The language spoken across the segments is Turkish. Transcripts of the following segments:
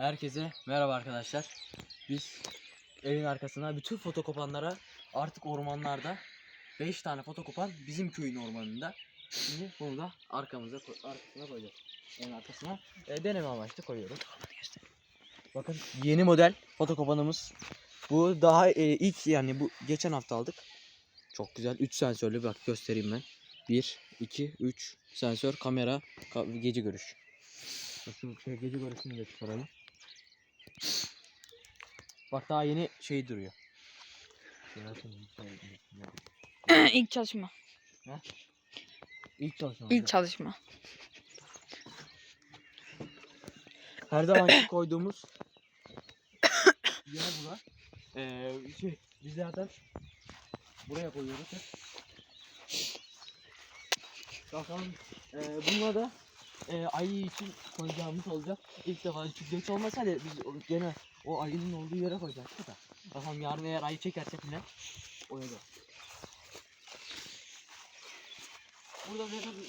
Herkese merhaba arkadaşlar. Biz evin arkasına bütün fotokopanlara artık ormanlarda 5 tane fotokopan bizim köyün ormanında. Şimdi bunu da arkamıza arkasına koyacağız. Evin arkasına e, deneme amaçlı koyuyoruz. Bakın yeni model fotokopanımız. Bu daha e, ilk yani bu geçen hafta aldık. Çok güzel. 3 sensörlü bak göstereyim ben. 1 2 3 sensör kamera ka- gece görüş. Bakın şey gece görüşünü de çıkaralım. Bak daha yeni şey duruyor. Şey İlk çalışma. İlk çalışma. İlk çalışma. Her zaman koyduğumuz yine bura. Ee, şey, biz zaten buraya koyuyoruz. Bakalım ee, bununla da ee, ayı için koyacağımız olacak. İlk defa çünkü geç olmasaydı biz gene o ayının olduğu yere koyacaktık da. Bakalım yarın eğer ayı çekersek oraya da. Burada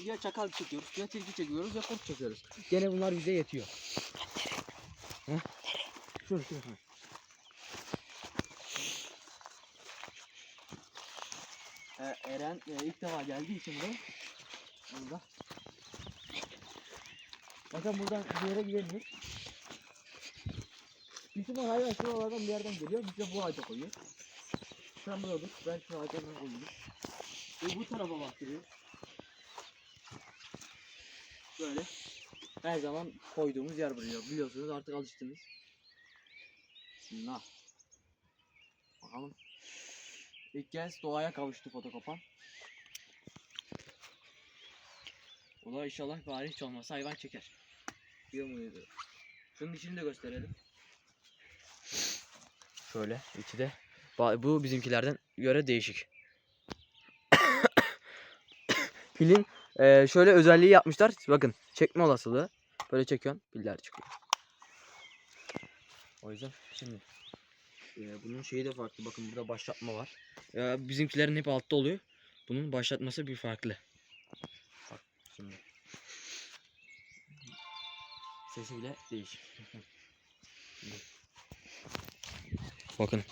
ya çakal çekiyoruz, ya tilki çekiyoruz, ya kurt çekiyoruz. Gene bunlar bize yetiyor. Şurası şurası. Ee, Eren e, ilk defa geldiği için buraya. Burada. Bakın buradan bir yere gidemiyoruz. Bizim o hayvan şuralardan bir yerden geliyor. Biz de bu ağaca koyuyoruz. Sen burada dur. Ben şu ağaca ben koyuyorum. Ve bu tarafa baktırıyor. Böyle. Her zaman koyduğumuz yer buraya. Biliyorsunuz artık alıştınız. Bismillah. Bakalım. İlk kez doğaya kavuştu fotokopan. O inşallah bari hiç olmazsa hayvan çeker. Diyor muydu? Şunun içini de gösterelim. Şöyle içi de. Bu bizimkilerden göre değişik. Pilin eee, şöyle özelliği yapmışlar. Bakın çekme olasılığı. Böyle çekiyorsun piller çıkıyor. O yüzden şimdi eee, bunun şeyi de farklı. Bakın burada başlatma var. Ya bizimkilerin hep altta oluyor. Bunun başlatması bir farklı. Sesi bile değişik. Bakın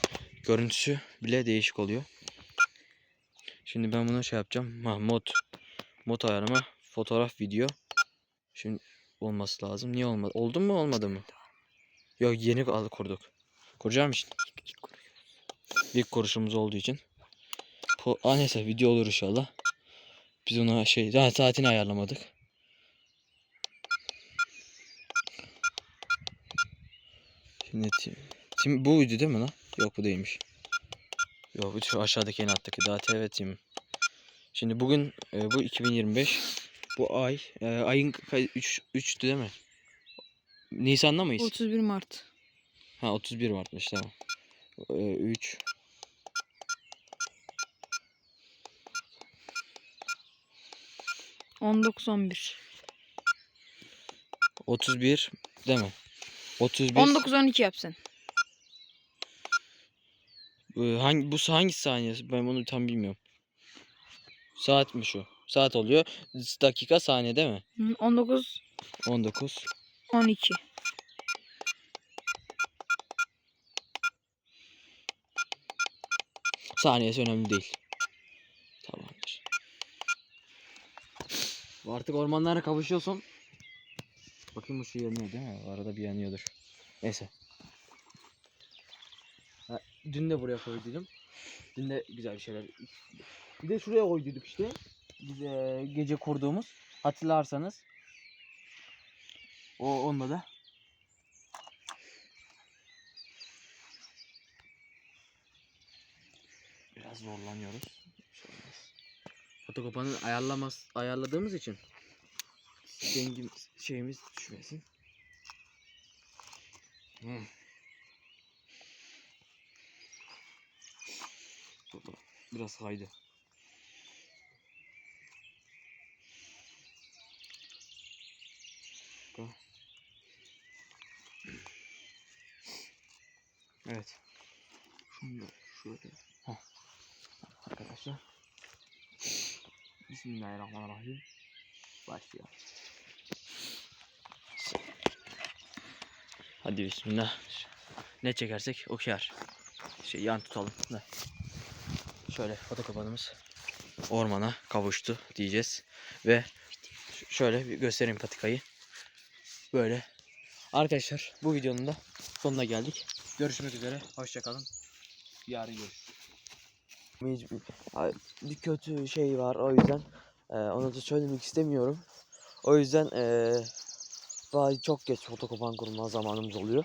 görüntüsü bile değişik oluyor. Şimdi ben bunu şey yapacağım. Ha, mod ayarıma fotoğraf video. Şimdi olması lazım. Niye olmadı? Oldu mu olmadı mı? Yok yeni al kurduk. Kuracağım için. İlk kuruşumuz olduğu için. Po Aa, neyse video olur inşallah. Biz ona şey daha saatini ayarlamadık. Şimdi tim, tim bu uydu değil mi lan? Yok bu değilmiş. Yok bu şu aşağıdaki en alttaki daha TV tim. Şimdi bugün e, bu 2025 bu ay e, ayın 3 3'tü değil mi? Nisan'da mıyız? 31 Mart. Ha 31 Mart'mış tamam. Ee, 3 19-11. 31 değil mi? 31 19-12 yapsın. Ee, hangi bu hangi saniyesi? Ben bunu tam bilmiyorum. Saat mi şu? Saat oluyor. Dakika saniye değil mi? Hı, 19 19 12. saniyesi önemli değil. Tamamdır. Artık ormanlara kavuşuyorsun. Bakayım bu yanıyor değil mi? Arada bir yanıyordur. Neyse. Ha, dün de buraya koyduydum. Dün de güzel bir şeyler. Bir de şuraya koyduyduk işte. Biz eee, gece kurduğumuz. Hatırlarsanız. O onunla da. Biraz zorlanıyoruz. Fotokopanı ayarlamaz, ayarladığımız için dengimiz, şeyimiz düşmesin. Hmm. Biraz haydi. Evet. Şunu şöyle. Heh. Arkadaşlar. Bismillahirrahmanirrahim. Başlayalım. Hadi bismillah. Ne çekersek o kâr. Şey yan tutalım da. Şöyle fotokopanımız ormana kavuştu diyeceğiz. Ve şöyle bir göstereyim patikayı. Böyle. Arkadaşlar bu videonun da sonuna geldik. Görüşmek üzere. Hoşçakalın. Yarın görüşürüz. Bir kötü şey var o yüzden e, onu da söylemek istemiyorum. O yüzden e, bazı çok geç fotokopan kurma zamanımız oluyor.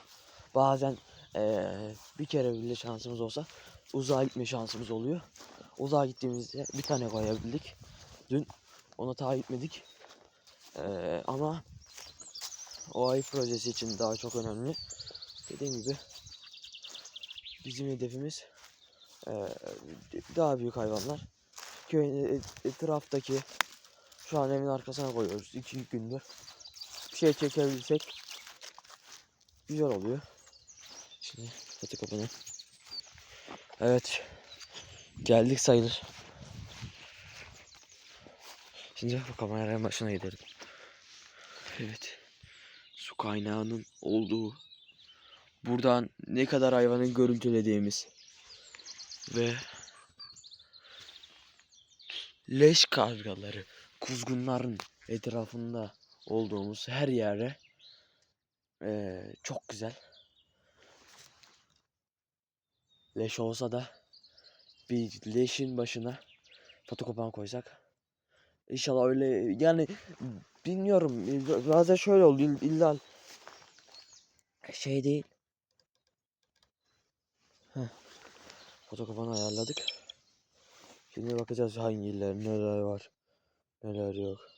Bazen e, bir kere bile şansımız olsa uzağa gitme şansımız oluyor. Uzağa gittiğimizde bir tane koyabildik. Dün ona taahhüt etmedik. E, ama o ay projesi için daha çok önemli. Dediğim gibi bizim hedefimiz eee, daha büyük hayvanlar. Köyün e- etraftaki şu an evin arkasına koyuyoruz. iki gündür. Bir şey çekebilsek güzel oluyor. Şimdi katı kapını. Evet. Geldik sayılır. Şimdi bu kameranın başına gidelim. Evet. Su kaynağının olduğu buradan ne kadar hayvanın görüntülediğimiz ve leş kargaları, kuzgunların etrafında olduğumuz her yere eee, çok güzel. Leş olsa da bir leşin başına fotokopan koysak İnşallah öyle yani bilmiyorum bazen şöyle ill- illa şey değil. Heh. Fotokopanı ayarladık. Şimdi bakacağız hangileri neler var neler yok.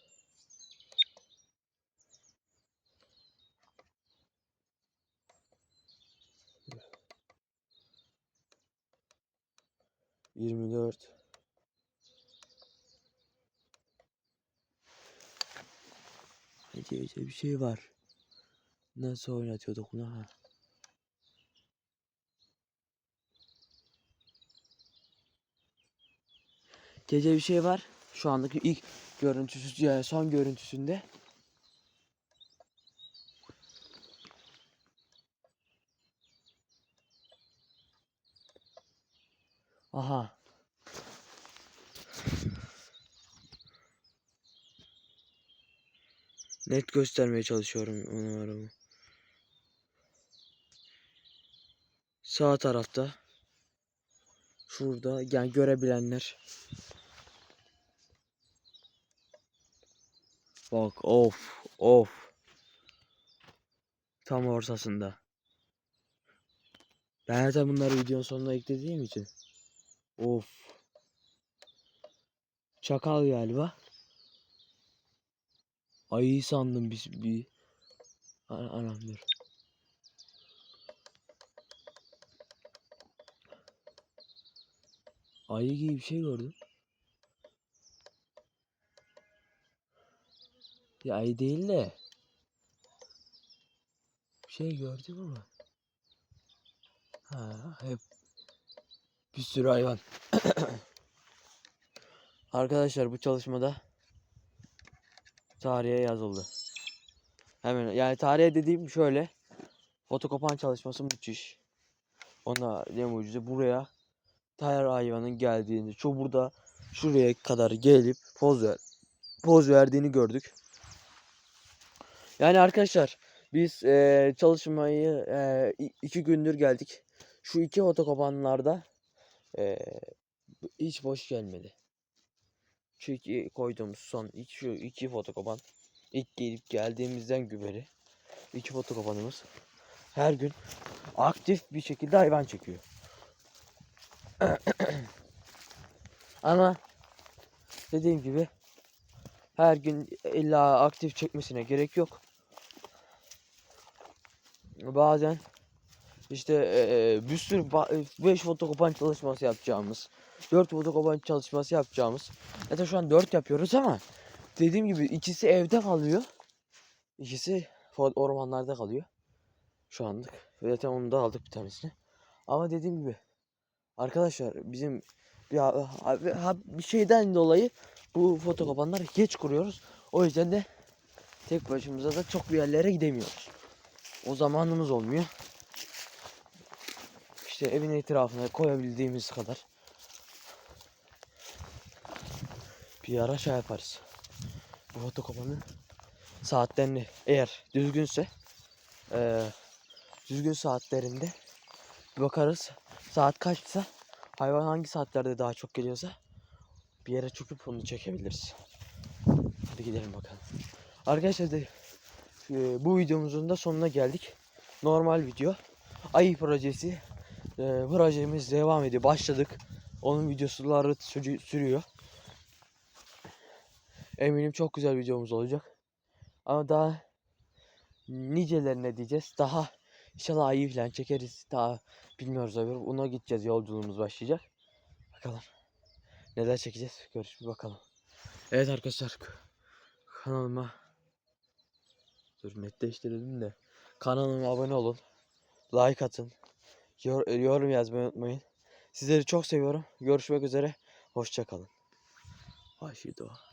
Yirmi dört. Ece bir şey var. Nasıl oynatıyorduk bunu ha? Gece bir şey var. Şu andaki ilk görüntüsü, yani son görüntüsünde. Aha. Net göstermeye çalışıyorum o numaramı. Sağ tarafta. Şurada yani görebilenler. Bak of of. Tam ortasında. Ben zaten bunları videonun sonuna eklediğim için. Of. Çakal galiba. Ayı sandım bir, bir... Ana- Anam dur. Ayı gibi bir şey gördüm. Ya ayı değil de. Bir şey gördüm ama. Ha hep bir sürü hayvan. Arkadaşlar bu çalışmada tarihe yazıldı. Hemen yani tarihe dediğim şöyle. Fotokopan çalışması müthiş. Ona ne mucize buraya her hayvanın geldiğini, şu burada şuraya kadar gelip poz ver, poz verdiğini gördük. Yani arkadaşlar biz eee, çalışmayı i- iki gündür geldik. Şu iki fotokopanlarda eee, hiç boş gelmedi. İki koyduğumuz son iki, şu iki fotokopan ilk gelip geldiğimizden beri iki fotokopanımız her gün aktif bir şekilde hayvan çekiyor. Ama dediğim gibi her gün illa aktif çekmesine gerek yok. Bazen işte eee, bir sürü 5 fotokopan çalışması yapacağımız, 4 fotokopan çalışması yapacağımız. Zaten şu an 4 yapıyoruz ama dediğim gibi ikisi evde kalıyor. İkisi ormanlarda kalıyor. Şu anlık. Zaten onu da aldık bir tanesini. Ama dediğim gibi arkadaşlar bizim bir, bir şeyden dolayı bu fotokopanları geç kuruyoruz. O yüzden de tek başımıza da çok bir yerlere gidemiyoruz. o zamanımız olmuyor. İşte evin etrafına koyabildiğimiz kadar bir ara şey yaparız. Bu fotokopanın saatlerini eğer düzgünse eee, düzgün saatlerinde bir bakarız. Saat kaçsa hayvan hangi saatlerde daha çok geliyorsa bir yere çöküp onu çekebiliriz. Hadi gidelim bakalım. Arkadaşlar de, e, bu videomuzun da sonuna geldik. Normal video. Ayı projesi. E, projemiz devam ediyor. Başladık. Onun videosuları sürü- sürüyor. Eminim çok güzel videomuz olacak. Ama daha nicelerine diyeceğiz. Daha inşallah ayı falan çekeriz. Daha bilmiyoruz tabii. Ona gideceğiz. Yolculuğumuz başlayacak. Bakalım. Neler çekeceğiz? Görüş bir bakalım. Evet arkadaşlar. Kanalıma Dur netleştirelim de. Kanalıma abone olun. Like atın. Yor- yorum yazmayı unutmayın. Sizleri çok seviyorum. Görüşmek üzere. Hoşçakalın. Ayşe Doğa.